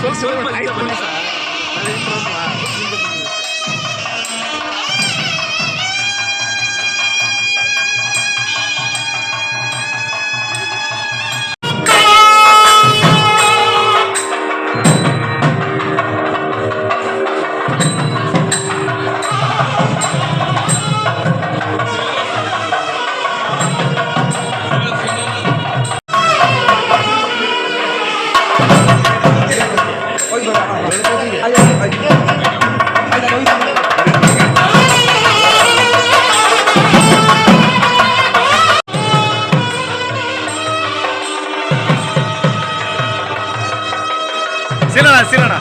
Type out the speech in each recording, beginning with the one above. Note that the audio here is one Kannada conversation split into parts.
Só o senhor vai começar. Vai lá. சிலண்ணா சிலண்ணா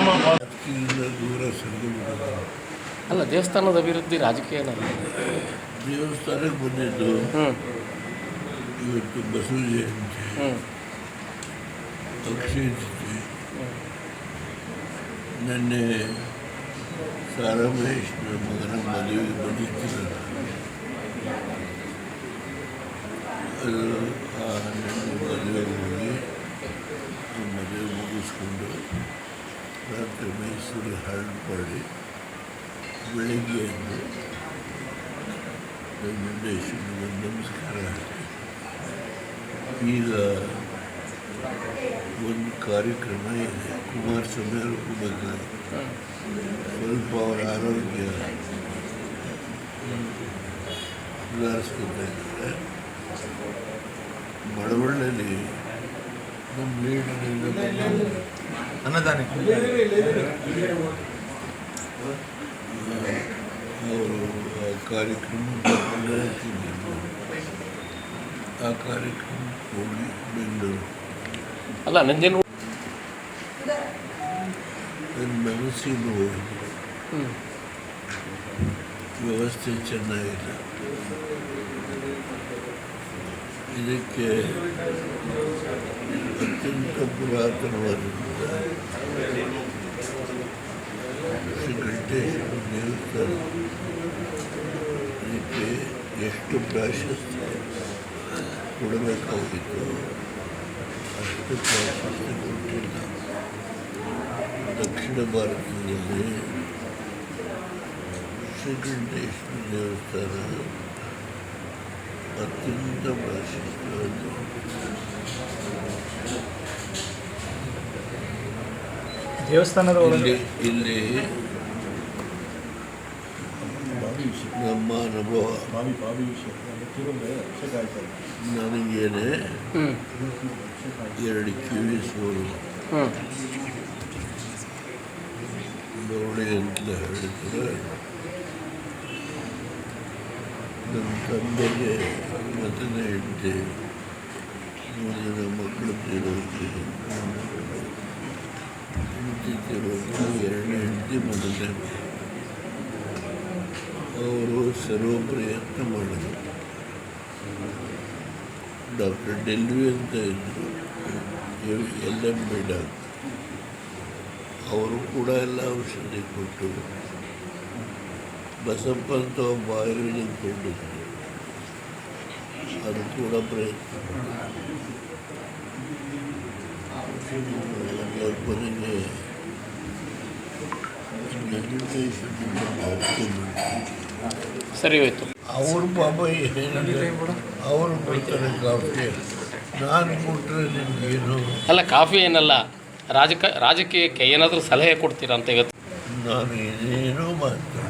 ರಾಜಕೀಯದಿಂದ ದೂರ ಸರಿದುಬಿಟ್ಟಿದ್ದಾರೆ ಅಲ್ಲ ದೇವಸ್ಥಾನದ ಅಭಿವೃದ್ಧಿ ರಾಜಕೀಯ ದೇವಸ್ಥಾನಕ್ಕೆ ಬಂದಿದ್ದು ಇವತ್ತು ಬಸವ ಜಯಂತಿ ಅಕ್ಷಯ ತಿಥಿ ನಿನ್ನೆ ಸಾರಾಮಹೇಶ್ನ ಮಗನ ಮದುವೆಗೆ ಬಂದಿದ್ದರು ಅದು ಆ ಹನ್ನೆರಡು ಮದುವೆಗೆ ಮೈಸೂರಿಗೆ ಹರಡು ಮಾಡಿ ಬೆಳಿಗ್ಗೆ ಎದ್ದು ಚಾಮುಂಡೇಶ್ವರಿಗೆ ಒಂದು ನಮಸ್ಕಾರ ಹಾಕಿ ಈಗ ಒಂದು ಕಾರ್ಯಕ್ರಮ ಇದೆ ಕುಮಾರಸ್ವಾಮಿ ಅವರು ಹೋಗ್ಬೇಕಾದ್ರೆ ಸ್ವಲ್ಪ ಅವರ ಆರೋಗ್ಯ ಸುಧಾರಿಸ್ಕೊತಾ ಇದ್ದಾರೆ ಮಳವಳ್ಳಿಯಲ್ಲಿ ನಮ್ಮ ಲೀಡರಿಂದ ಅನ್ನದಾನಕ್ಕೆ ಅವರು ಆ ಕಾರ್ಯಕ್ರಮ ಆ ಕಾರ್ಯಕ್ರಮ ಹೋಗಿ ಬೆಂಗಳೂರು ಅಲ್ಲ ಮನಸ್ಸಿಗೆ ಹೋಗಿ ವ್ಯವಸ್ಥೆ ಚೆನ್ನಾಗಿಲ್ಲ. ಇದಕ್ಕೆ ಅತ್ಯಂತ ಪುರಾತನವಾದಂಥ ಶ್ರೀ ವೆಂಕಟೇಶ್ವರ ದೇವಸ್ಥಾನ ಇದಕ್ಕೆ ಎಷ್ಟು ಪ್ರಾಶಸ್ತ್ಯ ಕೊಡಬೇಕಾಗಿತ್ತು ಅಷ್ಟು ಪ್ರಾಶಸ್ತ್ಯ ಕೊಟ್ಟಿಲ್ಲ ದಕ್ಷಿಣ ಭಾರತದಲ್ಲಿ ಶ್ರೀಕಂಠೇಶ್ವರ ದೇವಸ್ಥಾನ ಅತ್ಯಂತ ಪ್ರಾಶಸ್ತ್ಯವಾದ ದೇವಸ್ಥಾನದ ಇಲ್ಲಿ ಇಲ್ಲಿ ನಮ್ಮ ಅನುಭವ ನನಗೇನೆ ಎರಡು ಕಿವಿ ಸೋಲು. ನೋಡಿ ಅಂತ ಹೇಳಿದ್ರೆ ನನ್ನ ತಂದೆಗೆ ಹೆಂಡತಿ ಮೂರು ಜನ ಮಕ್ಕಳು ತೀರೋಗಿ ಎರಡನೇ ಹೆಂಡತಿ ಮೊದಲನೇ ಅವರು ಸರ್ವ ಪ್ರಯತ್ನ ಮಾಡಿದರು. ಡಾಕ್ಟರ್ ಡೆಲ್ವಿ ಅಂತ ಇದ್ದರು ಎಲ್ ಎಂ ಬಿ ಡಾಕ್ಟರ್. ಅವರು ಕೂಡ ಎಲ್ಲ ಔಷಧಿ ಕೊಟ್ಟು ಬಸಪ್ಪ ಅಂತ ಒಬ್ಬ ಆಯುರ್ವೇದಿಕ್ ಅದು ಕೂಡ ಪ್ರಯತ್ನ. ಸರಿ ಹೋಯ್ತು. ಅವ್ರ ಪಾಪ ಏನಂದ್ರೆ ಅವರು ಕೊಡ್ತಾರೆ ಕಾಫಿ ನಾನು ಕೊಟ್ಟರೆ ನಿಮಗೇನು ಅಲ್ಲ ಕಾಫಿ ಏನಲ್ಲ ರಾಜಕ ರಾಜಕೀಯಕ್ಕೆ ಏನಾದರೂ ಸಲಹೆ ಕೊಡ್ತೀರಾ ಅಂತ ಇವತ್ತು? ನಾನು ಏನೇನೋ ಮಾಡ್ತೇನೆ.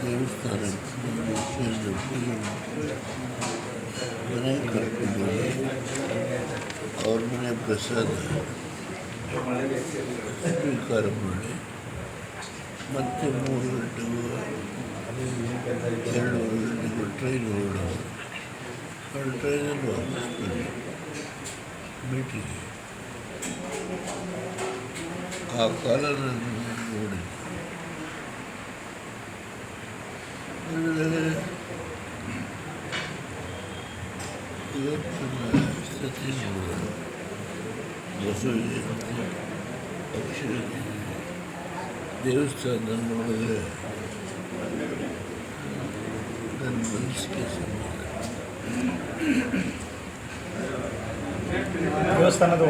ದೇವಸ್ಥಾನಕ್ಕೆ ವಿಷಯದ ಪೂಜೆ ಮಾಡಿ ಮನೆಗೆ ಕರ್ಕೊಂಡು ಹೋಗಿ ಅವ್ರ ಮನೆ ಪ್ರಸಾದ ಸ್ವೀಕಾರ ಮಾಡಿ ಮತ್ತೆ ಮೂರು ಗಂಟೆಗೂ ಎರಡು ಗಂಟೆಗೂ ಟ್ರೈನ್ ಹೊರಡೋದು ಆ ಟ್ರೈನಲ್ಲಿ ವಾಪಸ್ ಬಂದೆ ಭೇಟಿಗೆ ಆ ಕಾಲ ನಾನು ನೋಡಿ strateji burada. Burası öyle akışı Deus Tanrı'nın. Ben bunu sikesim. Deus Tanrı'da